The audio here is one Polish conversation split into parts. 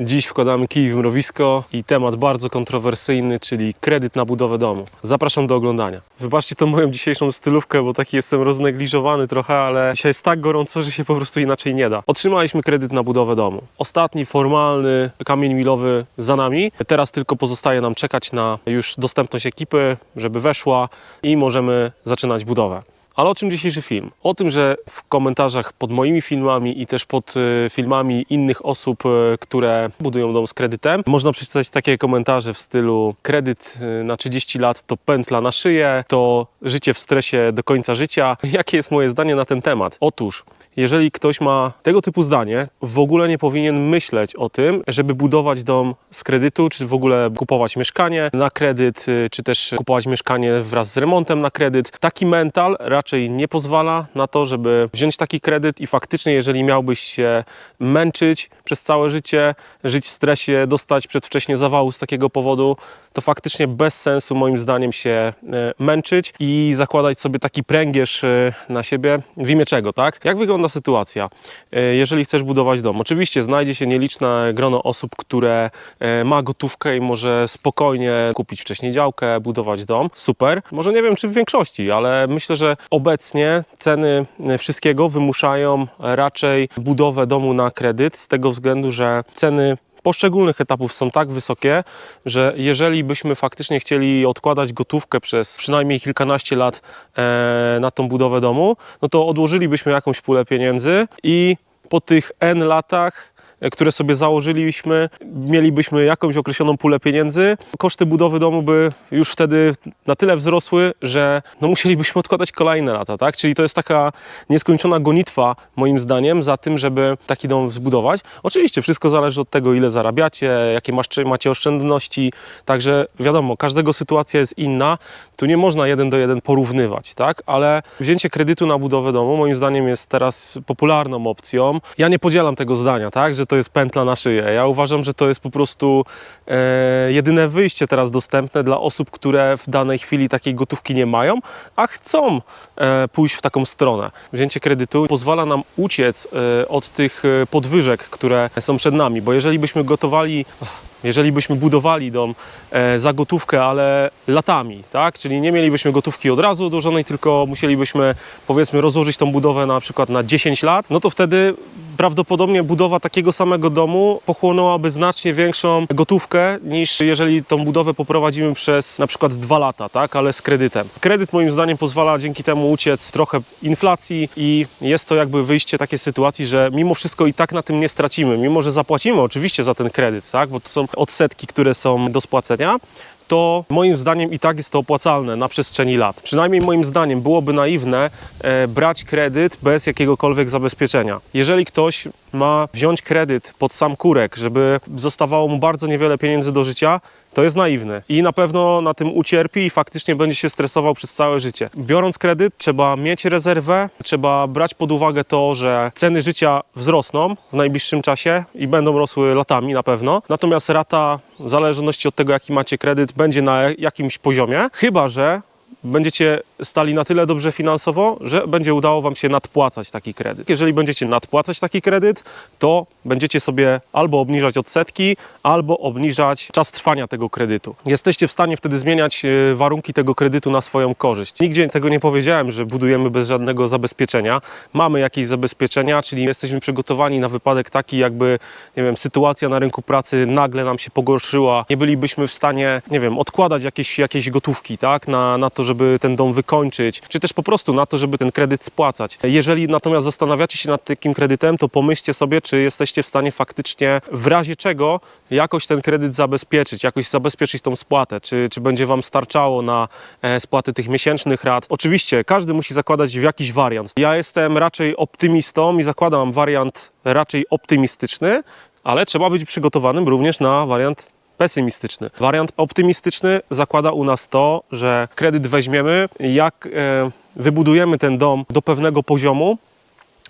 Dziś wkładamy kij w mrowisko i temat bardzo kontrowersyjny, czyli kredyt na budowę domu. Zapraszam do oglądania. Wybaczcie tą moją dzisiejszą stylówkę, bo taki jestem roznegliżowany trochę, ale dzisiaj jest tak gorąco, że się po prostu inaczej nie da. Otrzymaliśmy kredyt na budowę domu. Ostatni formalny kamień milowy za nami. Teraz tylko pozostaje nam czekać na już dostępność ekipy, żeby weszła i możemy zaczynać budowę. Ale o czym dzisiejszy film? O tym, że w komentarzach pod moimi filmami i też pod y, filmami innych osób, y, które budują dom z kredytem, można przeczytać takie komentarze w stylu kredyt y, na 30 lat to pętla na szyję, to życie w stresie do końca życia. Jakie jest moje zdanie na ten temat? Otóż jeżeli ktoś ma tego typu zdanie, w ogóle nie powinien myśleć o tym, żeby budować dom z kredytu, czy w ogóle kupować mieszkanie na kredyt, czy też kupować mieszkanie wraz z remontem na kredyt. Taki mental raczej nie pozwala na to, żeby wziąć taki kredyt i faktycznie, jeżeli miałbyś się męczyć przez całe życie, żyć w stresie, dostać przedwcześnie zawału z takiego powodu, to faktycznie bez sensu moim zdaniem się e, męczyć i zakładać sobie taki pręgierz e, na siebie w imię czego, tak? Jak wygląda sytuacja, e, jeżeli chcesz budować dom? Oczywiście znajdzie się nieliczne grono osób, które ma gotówkę i może spokojnie kupić wcześniej działkę, budować dom. Super. Może nie wiem, czy w większości, ale myślę, że obecnie ceny e, wszystkiego wymuszają raczej budowę domu na kredyt z tego względu, że ceny poszczególnych etapów są tak wysokie, że jeżeli byśmy faktycznie chcieli odkładać gotówkę przez przynajmniej kilkanaście lat e, na tą budowę domu, no to odłożylibyśmy jakąś pulę pieniędzy i po tych N latach które sobie założyliśmy, mielibyśmy jakąś określoną pulę pieniędzy. Koszty budowy domu by już wtedy na tyle wzrosły, że no musielibyśmy odkładać kolejne lata, tak? Czyli to jest taka nieskończona gonitwa, moim zdaniem, za tym, żeby taki dom zbudować. Oczywiście wszystko zależy od tego, ile zarabiacie, jakie macie oszczędności, także wiadomo, każdego sytuacja jest inna. Tu nie można jeden do jeden porównywać, tak? Ale wzięcie kredytu na budowę domu, moim zdaniem, jest teraz popularną opcją. Ja nie podzielam tego zdania, tak? Że to jest pętla na szyję. Ja uważam, że to jest po prostu e, jedyne wyjście teraz dostępne dla osób, które w danej chwili takiej gotówki nie mają, a chcą e, pójść w taką stronę. Wzięcie kredytu pozwala nam uciec e, od tych e, podwyżek, które są przed nami, bo jeżeli byśmy gotowali jeżeli byśmy budowali dom e, za gotówkę, ale latami, tak? Czyli nie mielibyśmy gotówki od razu odłożonej, tylko musielibyśmy powiedzmy rozłożyć tą budowę na przykład na 10 lat, no to wtedy prawdopodobnie budowa takiego samego domu pochłonęłaby znacznie większą gotówkę niż jeżeli tą budowę poprowadzimy przez na przykład dwa lata, tak? Ale z kredytem. Kredyt moim zdaniem pozwala dzięki temu uciec trochę inflacji i jest to jakby wyjście takiej sytuacji, że mimo wszystko i tak na tym nie stracimy, mimo że zapłacimy oczywiście za ten kredyt, tak? Bo to są odsetki, które są do spłacenia, to moim zdaniem i tak jest to opłacalne na przestrzeni lat. Przynajmniej moim zdaniem byłoby naiwne e, brać kredyt bez jakiegokolwiek zabezpieczenia. Jeżeli ktoś ma wziąć kredyt pod sam kurek, żeby zostawało mu bardzo niewiele pieniędzy do życia, to jest naiwne i na pewno na tym ucierpi i faktycznie będzie się stresował przez całe życie. Biorąc kredyt, trzeba mieć rezerwę, trzeba brać pod uwagę to, że ceny życia wzrosną w najbliższym czasie i będą rosły latami na pewno. Natomiast rata, w zależności od tego, jaki macie kredyt, będzie na jakimś poziomie, chyba że będziecie stali na tyle dobrze finansowo, że będzie udało Wam się nadpłacać taki kredyt. Jeżeli będziecie nadpłacać taki kredyt, to będziecie sobie albo obniżać odsetki, albo obniżać czas trwania tego kredytu. Jesteście w stanie wtedy zmieniać e, warunki tego kredytu na swoją korzyść. Nigdzie tego nie powiedziałem, że budujemy bez żadnego zabezpieczenia. Mamy jakieś zabezpieczenia, czyli jesteśmy przygotowani na wypadek taki, jakby, nie wiem, sytuacja na rynku pracy nagle nam się pogorszyła. Nie bylibyśmy w stanie, nie wiem, odkładać jakieś, jakieś gotówki, tak, na, na to, żeby ten dom wykończyć, czy też po prostu na to, żeby ten kredyt spłacać. Jeżeli natomiast zastanawiacie się nad takim kredytem, to pomyślcie sobie, czy jesteście w stanie faktycznie w razie czego jakoś ten kredyt zabezpieczyć, jakoś zabezpieczyć tą spłatę, czy, czy będzie Wam starczało na e, spłatę tych miesięcznych rat. Oczywiście każdy musi zakładać w jakiś wariant. Ja jestem raczej optymistą i zakładam wariant raczej optymistyczny, ale trzeba być przygotowanym również na wariant pesymistyczny. Wariant optymistyczny zakłada u nas to, że kredyt weźmiemy, jak e, wybudujemy ten dom do pewnego poziomu,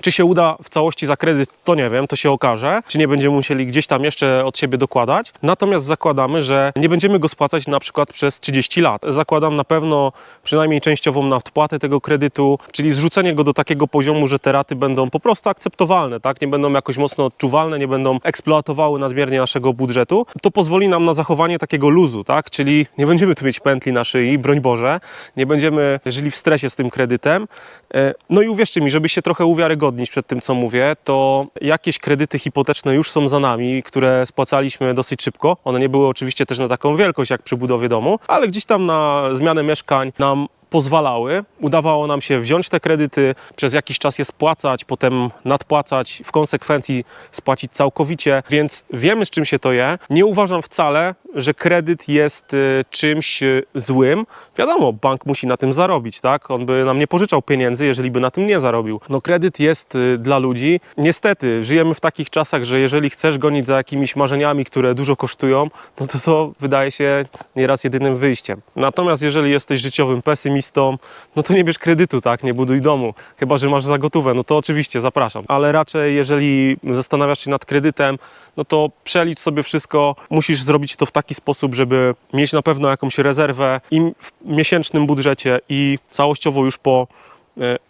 Czy się uda w całości za kredyt, to nie wiem, to się okaże. Czy nie będziemy musieli gdzieś tam jeszcze od siebie dokładać. Natomiast zakładamy, że nie będziemy go spłacać na przykład przez 30 lat. Zakładam na pewno przynajmniej częściową nadpłatę tego kredytu, czyli zrzucenie go do takiego poziomu, że te raty będą po prostu akceptowalne, tak? Nie będą jakoś mocno odczuwalne, nie będą eksploatowały nadmiernie naszego budżetu. To pozwoli nam na zachowanie takiego luzu, tak? Czyli nie będziemy tu mieć pętli na szyi, broń Boże, nie będziemy żyli w stresie z tym kredytem. E, No i uwierzcie mi, żeby się trochę uwiarygodnić przed tym, co mówię, to jakieś kredyty hipoteczne już są za nami, które spłacaliśmy dosyć szybko. One nie były oczywiście też na taką wielkość jak przy budowie domu, ale gdzieś tam na zmianę mieszkań nam pozwalały. Udawało nam się wziąć te kredyty, przez jakiś czas je spłacać, potem nadpłacać, w konsekwencji spłacić całkowicie, więc wiemy z czym się to je. Nie uważam wcale, że kredyt jest y, czymś y, złym. Wiadomo, bank musi na tym zarobić, tak? On by nam nie pożyczał pieniędzy, jeżeli by na tym nie zarobił. No kredyt jest y, dla ludzi. Niestety, żyjemy w takich czasach, że jeżeli chcesz gonić za jakimiś marzeniami, które dużo kosztują, no to to wydaje się nieraz jedynym wyjściem. Natomiast jeżeli jesteś życiowym pesymistą, no to nie bierz kredytu, tak? Nie buduj domu. Chyba, że masz za gotówę, no to oczywiście zapraszam. Ale raczej, jeżeli zastanawiasz się nad kredytem, no to przelicz sobie wszystko. Musisz zrobić to w taki sposób, żeby mieć na pewno jakąś rezerwę i w miesięcznym budżecie i całościowo już po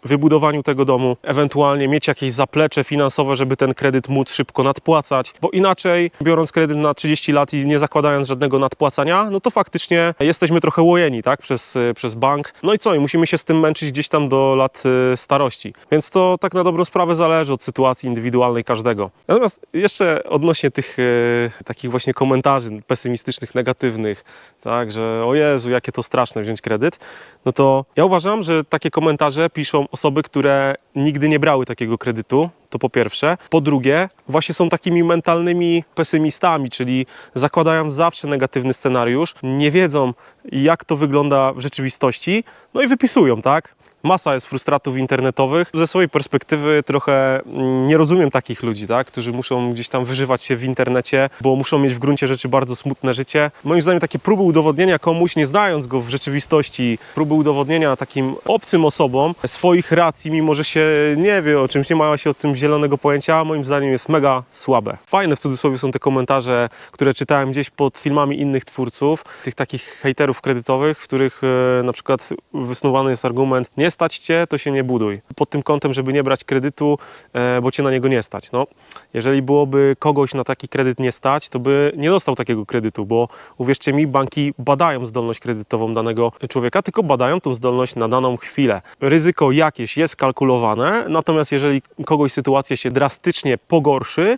wybudowaniu tego domu, ewentualnie mieć jakieś zaplecze finansowe, żeby ten kredyt móc szybko nadpłacać, bo inaczej biorąc kredyt na 30 lat i nie zakładając żadnego nadpłacania, no to faktycznie jesteśmy trochę łojeni, tak, przez, e, przez bank. No i co, i musimy się z tym męczyć gdzieś tam do lat e, starości. Więc to tak na dobrą sprawę zależy od sytuacji indywidualnej każdego. Natomiast jeszcze odnośnie tych e, takich właśnie komentarzy pesymistycznych, negatywnych, tak, że o Jezu, jakie to straszne wziąć kredyt, no to ja uważam, że takie komentarze piszą osoby, które nigdy nie brały takiego kredytu, to po pierwsze. Po drugie, właśnie są takimi mentalnymi pesymistami, czyli zakładają zawsze negatywny scenariusz, nie wiedzą jak to wygląda w rzeczywistości, no i wypisują, tak? Masa jest frustratów internetowych. Ze swojej perspektywy trochę mm, nie rozumiem takich ludzi, tak? którzy muszą gdzieś tam wyżywać się w internecie, bo muszą mieć w gruncie rzeczy bardzo smutne życie. Moim zdaniem takie próby udowodnienia komuś, nie znając go w rzeczywistości, próby udowodnienia takim obcym osobom swoich racji, mimo że się nie wie o czymś, nie ma się o tym zielonego pojęcia, moim zdaniem jest mega słabe. Fajne w cudzysłowie są te komentarze, które czytałem gdzieś pod filmami innych twórców, tych takich hejterów kredytowych, w których e, na przykład wysnuwany jest argument, nie stać cię, to się nie buduj. Pod tym kątem, żeby nie brać kredytu, e, bo cię na niego nie stać. No, jeżeli byłoby kogoś na taki kredyt nie stać, to by nie dostał takiego kredytu, bo uwierzcie mi, banki badają zdolność kredytową danego człowieka, tylko badają tą zdolność na daną chwilę. Ryzyko jakieś jest kalkulowane, natomiast jeżeli kogoś sytuacja się drastycznie pogorszy,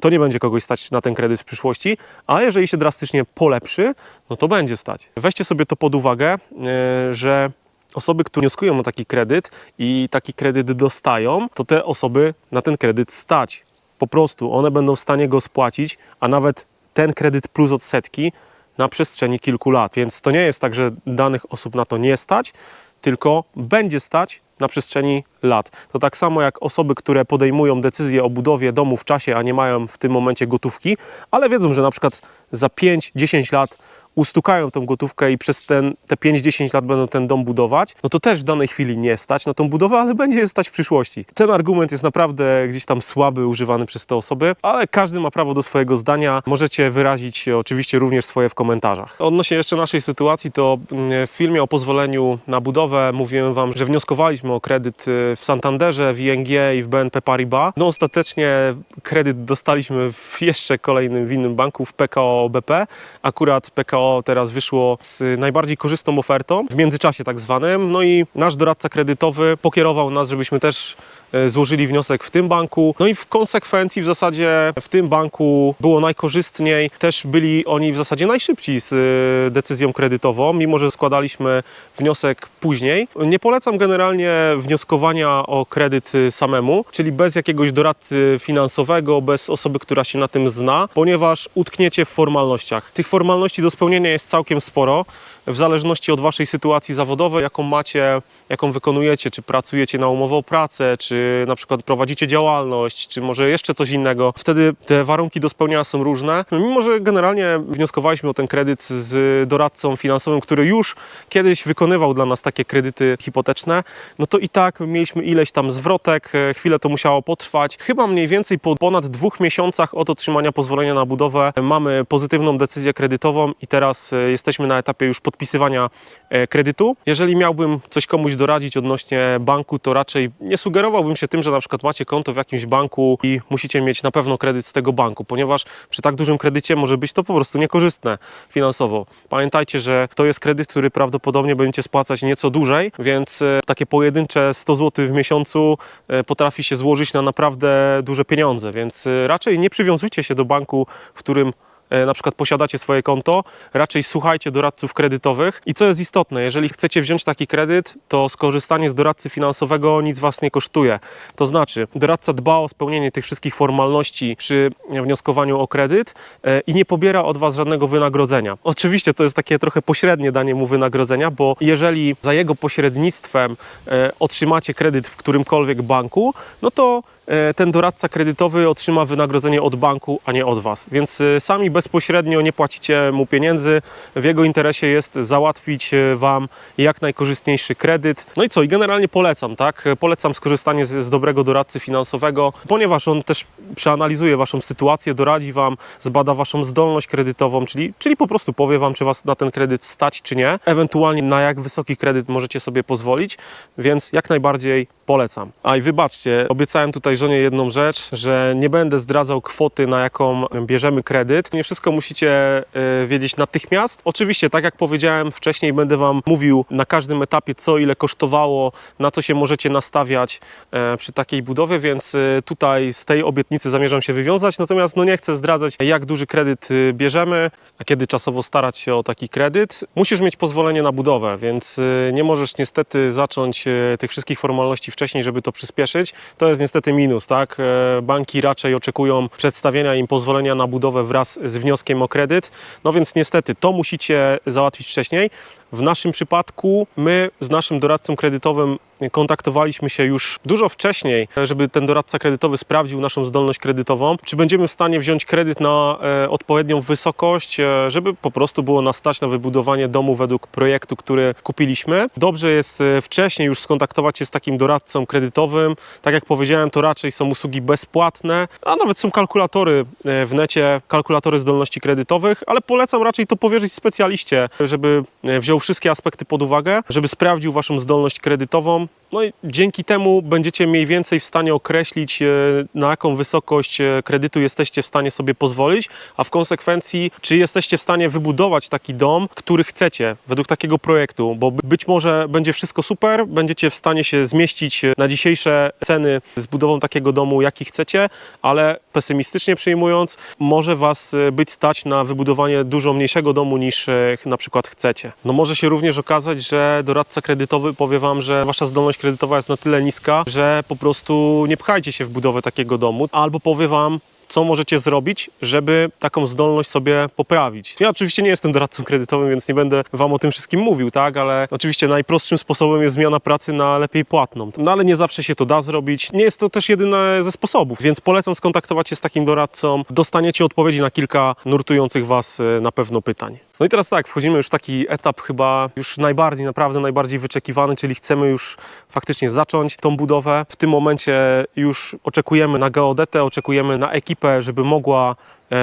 to nie będzie kogoś stać na ten kredyt w przyszłości, a jeżeli się drastycznie polepszy, no to będzie stać. Weźcie sobie to pod uwagę, e, że osoby, które wnioskują o taki kredyt i taki kredyt dostają, to te osoby na ten kredyt stać. Po prostu one będą w stanie go spłacić, a nawet ten kredyt plus odsetki na przestrzeni kilku lat. Więc to nie jest tak, że danych osób na to nie stać, tylko będzie stać na przestrzeni lat. To tak samo jak osoby, które podejmują decyzję o budowie domu w czasie, a nie mają w tym momencie gotówki, ale wiedzą, że na przykład za 5-10 lat ustukają tą gotówkę i przez ten, te 5-10 lat będą ten dom budować, no to też w danej chwili nie stać na tą budowę, ale będzie stać w przyszłości. Ten argument jest naprawdę gdzieś tam słaby, używany przez te osoby, ale każdy ma prawo do swojego zdania. Możecie wyrazić oczywiście również swoje w komentarzach. Odnośnie jeszcze naszej sytuacji, to mm, w filmie o pozwoleniu na budowę mówiłem Wam, że wnioskowaliśmy o kredyt y, w Santanderze, w ING i w BNP Paribas. No ostatecznie kredyt dostaliśmy w jeszcze kolejnym w innym banku, w PKO BP. Akurat PKO teraz wyszło z najbardziej korzystną ofertą, w międzyczasie tak zwanym. No i nasz doradca kredytowy pokierował nas, żebyśmy też złożyli wniosek w tym banku. No i w konsekwencji w zasadzie w tym banku było najkorzystniej. Też byli oni w zasadzie najszybci z e, decyzją kredytową, mimo że składaliśmy wniosek później. Nie polecam generalnie wnioskowania o kredyt e, samemu, czyli bez jakiegoś doradcy finansowego, bez osoby, która się na tym zna, ponieważ utkniecie w formalnościach. Tych formalności do spełnienia jest całkiem sporo. W zależności od Waszej sytuacji zawodowej, jaką macie, jaką wykonujecie, czy pracujecie na umowę o pracę, czy na przykład prowadzicie działalność, czy może jeszcze coś innego. Wtedy te warunki do spełnienia są różne. Mimo, że generalnie wnioskowaliśmy o ten kredyt z doradcą finansowym, który już kiedyś wykonywał dla nas takie kredyty hipoteczne, no to i tak mieliśmy ileś tam zwrotek, chwilę to musiało potrwać. Chyba mniej więcej po ponad dwóch miesiącach od otrzymania pozwolenia na budowę mamy pozytywną decyzję kredytową i teraz jesteśmy na etapie już podpisywania e, kredytu. Jeżeli miałbym coś komuś doradzić odnośnie banku, to raczej nie sugerowałbym się tym, że na przykład macie konto w jakimś banku i musicie mieć na pewno kredyt z tego banku, ponieważ przy tak dużym kredycie może być to po prostu niekorzystne finansowo. Pamiętajcie, że to jest kredyt, który prawdopodobnie będziecie spłacać nieco dłużej, więc e, takie pojedyncze 100 zł w miesiącu e, potrafi się złożyć na naprawdę duże pieniądze, więc raczej nie przywiązujcie się do banku, w którym na przykład posiadacie swoje konto, raczej słuchajcie doradców kredytowych. I co jest istotne, jeżeli chcecie wziąć taki kredyt, to skorzystanie z doradcy finansowego nic Was nie kosztuje. To znaczy, doradca dba o spełnienie tych wszystkich formalności przy wnioskowaniu o kredyt e, i nie pobiera od Was żadnego wynagrodzenia. Oczywiście to jest takie trochę pośrednie danie mu wynagrodzenia, bo jeżeli za jego pośrednictwem e, otrzymacie kredyt w którymkolwiek banku, no to e, ten doradca kredytowy otrzyma wynagrodzenie od banku, a nie od Was. Więc e, sami bezpośrednio nie płacicie mu pieniędzy. W jego interesie jest załatwić e, Wam jak najkorzystniejszy kredyt. No i co? I generalnie polecam, tak? E, Polecam skorzystanie z, z dobrego doradcy finansowego, ponieważ on też przeanalizuje Waszą sytuację, doradzi Wam, zbada Waszą zdolność kredytową, czyli, czyli po prostu powie Wam, czy Was na ten kredyt stać, czy nie. Ewentualnie na jak wysoki kredyt możecie sobie pozwolić, więc jak najbardziej polecam. A i wybaczcie, obiecałem tutaj żonie jedną rzecz, że nie będę zdradzał kwoty, na jaką bierzemy kredyt. Nie wszystko musicie e, wiedzieć natychmiast. Oczywiście, tak jak powiedziałem wcześniej, będę Wam mówił na każdym etapie, co ile kosztowało, na co się możecie nastawiać e, przy takiej budowie, więc e, tutaj z tej obietnicy zamierzam się wywiązać. Natomiast no nie chcę zdradzać, jak duży kredyt e, bierzemy, a kiedy czasowo starać się o taki kredyt. Musisz mieć pozwolenie na budowę, więc e, nie możesz niestety zacząć e, tych wszystkich formalności wcześniej, żeby to przyspieszyć. To jest niestety minus, tak? E, Banki raczej oczekują przedstawienia im pozwolenia na budowę wraz z wnioskiem o kredyt. No więc niestety to musicie załatwić wcześniej. W naszym przypadku my z naszym doradcą kredytowym kontaktowaliśmy się już dużo wcześniej, żeby ten doradca kredytowy sprawdził naszą zdolność kredytową, czy będziemy w stanie wziąć kredyt na e, odpowiednią wysokość, e, żeby po prostu było nas stać na wybudowanie domu według projektu, który kupiliśmy. Dobrze jest e, wcześniej już skontaktować się z takim doradcą kredytowym. Tak jak powiedziałem, to raczej są usługi bezpłatne, a nawet są kalkulatory w necie, kalkulatory zdolności kredytowych, ale polecam raczej to powierzyć specjaliście, żeby e, wziął wszystkie aspekty pod uwagę, żeby sprawdził Waszą zdolność kredytową. No i dzięki temu będziecie mniej więcej w stanie określić, e, na jaką wysokość e, kredytu jesteście w stanie sobie pozwolić, a w konsekwencji, czy jesteście w stanie wybudować taki dom, który chcecie, według takiego projektu, bo by- być może będzie wszystko super, będziecie w stanie się zmieścić e, na dzisiejsze ceny z budową takiego domu, jaki chcecie, ale pesymistycznie przyjmując, może Was być stać na wybudowanie dużo mniejszego domu niż na przykład chcecie. No może się również okazać, że doradca kredytowy powie Wam, że Wasza zdolność kredytowa jest na tyle niska, że po prostu nie pchajcie się w budowę takiego domu, albo powie Wam, co możecie zrobić, żeby taką zdolność sobie poprawić. Ja oczywiście nie jestem doradcą kredytowym, więc nie będę Wam o tym wszystkim mówił, tak, ale oczywiście najprostszym sposobem jest zmiana pracy na lepiej płatną. No ale nie zawsze się to da zrobić. Nie jest to też jedyne ze sposobów, więc polecam skontaktować się z takim doradcą. Dostaniecie odpowiedzi na kilka nurtujących Was e, na pewno pytań. No i teraz tak, wchodzimy już w taki etap chyba już najbardziej, naprawdę najbardziej wyczekiwany, czyli chcemy już faktycznie zacząć tą budowę. W tym momencie już oczekujemy na geodetę, oczekujemy na ekipę, żeby mogła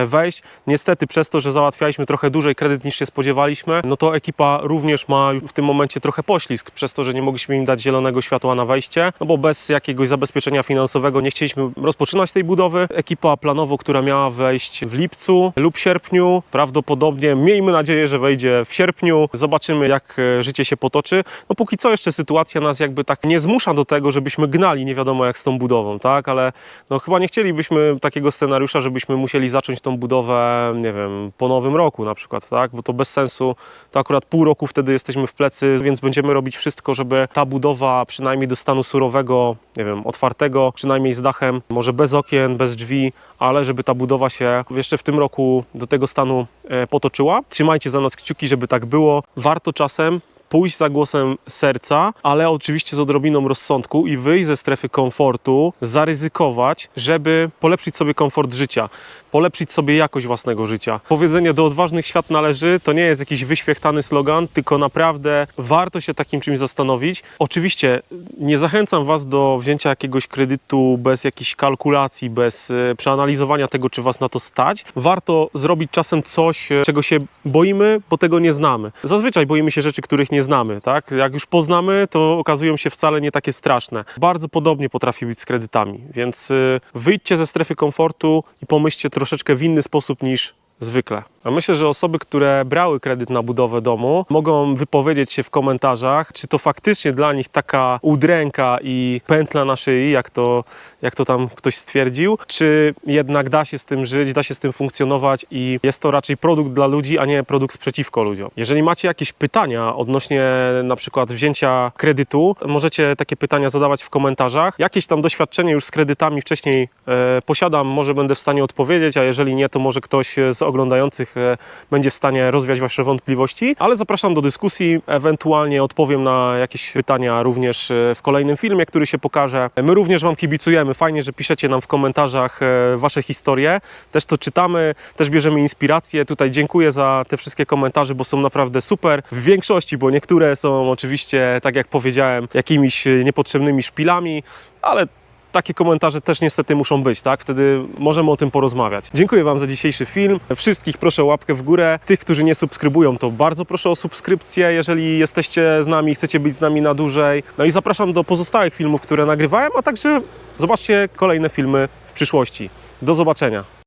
wejść. Niestety przez to, że załatwialiśmy trochę dłużej kredyt niż się spodziewaliśmy, no to ekipa również ma w tym momencie trochę poślizg, przez to, że nie mogliśmy im dać zielonego światła na wejście, no bo bez jakiegoś zabezpieczenia finansowego nie chcieliśmy rozpoczynać tej budowy. Ekipa planowo, która miała wejść w lipcu lub sierpniu, prawdopodobnie miejmy nadzieję, że wejdzie w sierpniu. Zobaczymy jak e, życie się potoczy. No póki co jeszcze sytuacja nas jakby tak nie zmusza do tego, żebyśmy gnali nie wiadomo jak z tą budową, tak? Ale no chyba nie chcielibyśmy takiego scenariusza, żebyśmy musieli zacząć tą budowę, nie wiem, po nowym roku na przykład, tak? Bo to bez sensu, to akurat pół roku wtedy jesteśmy w plecy, więc będziemy robić wszystko, żeby ta budowa przynajmniej do stanu surowego, nie wiem, otwartego, przynajmniej z dachem, może bez okien, bez drzwi, ale żeby ta budowa się jeszcze w tym roku do tego stanu e, potoczyła. Trzymajcie za nas kciuki, żeby tak było. Warto czasem pójść za głosem serca, ale oczywiście z odrobiną rozsądku i wyjść ze strefy komfortu, zaryzykować, żeby polepszyć sobie komfort życia, polepszyć sobie jakość własnego życia. Powiedzenie do odważnych świat należy to nie jest jakiś wyświechtany slogan, tylko naprawdę warto się takim czymś zastanowić. Oczywiście nie zachęcam Was do wzięcia jakiegoś kredytu bez jakichś kalkulacji, bez e, przeanalizowania tego, czy Was na to stać. Warto zrobić czasem coś, e, czego się boimy, bo tego nie znamy. Zazwyczaj boimy się rzeczy, których nie znamy, tak? Jak już poznamy, to okazują się wcale nie takie straszne. Bardzo podobnie potrafi być z kredytami, więc y, wyjdźcie ze strefy komfortu i pomyślcie troszeczkę w inny sposób niż zwykle. A myślę, że osoby, które brały kredyt na budowę domu, mogą wypowiedzieć się w komentarzach, czy to faktycznie dla nich taka udręka i pętla na szyi, jak to, jak to tam ktoś stwierdził, czy jednak da się z tym żyć, da się z tym funkcjonować i jest to raczej produkt dla ludzi, a nie produkt przeciwko ludziom. Jeżeli macie jakieś pytania odnośnie na przykład wzięcia kredytu, możecie takie pytania zadawać w komentarzach. Jakieś tam doświadczenie już z kredytami wcześniej e, posiadam, może będę w stanie odpowiedzieć, a jeżeli nie, to może ktoś z oglądających e, będzie w stanie rozwiać Wasze wątpliwości, ale zapraszam do dyskusji, ewentualnie odpowiem na jakieś pytania również e, w kolejnym filmie, który się pokaże. My również Wam kibicujemy, fajnie, że piszecie nam w komentarzach e, Wasze historie, też to czytamy, też bierzemy inspirację. Tutaj dziękuję za te wszystkie komentarze, bo są naprawdę super w większości, bo niektóre są oczywiście, tak jak powiedziałem, jakimiś e, niepotrzebnymi szpilami, ale takie komentarze też niestety muszą być, tak? Wtedy możemy o tym porozmawiać. Dziękuję Wam za dzisiejszy film. Wszystkich proszę o łapkę w górę. Tych, którzy nie subskrybują, to bardzo proszę o subskrypcję, jeżeli jesteście z nami, chcecie być z nami na dłużej. No i zapraszam do pozostałych filmów, które nagrywałem, a także zobaczcie kolejne filmy w przyszłości. Do zobaczenia.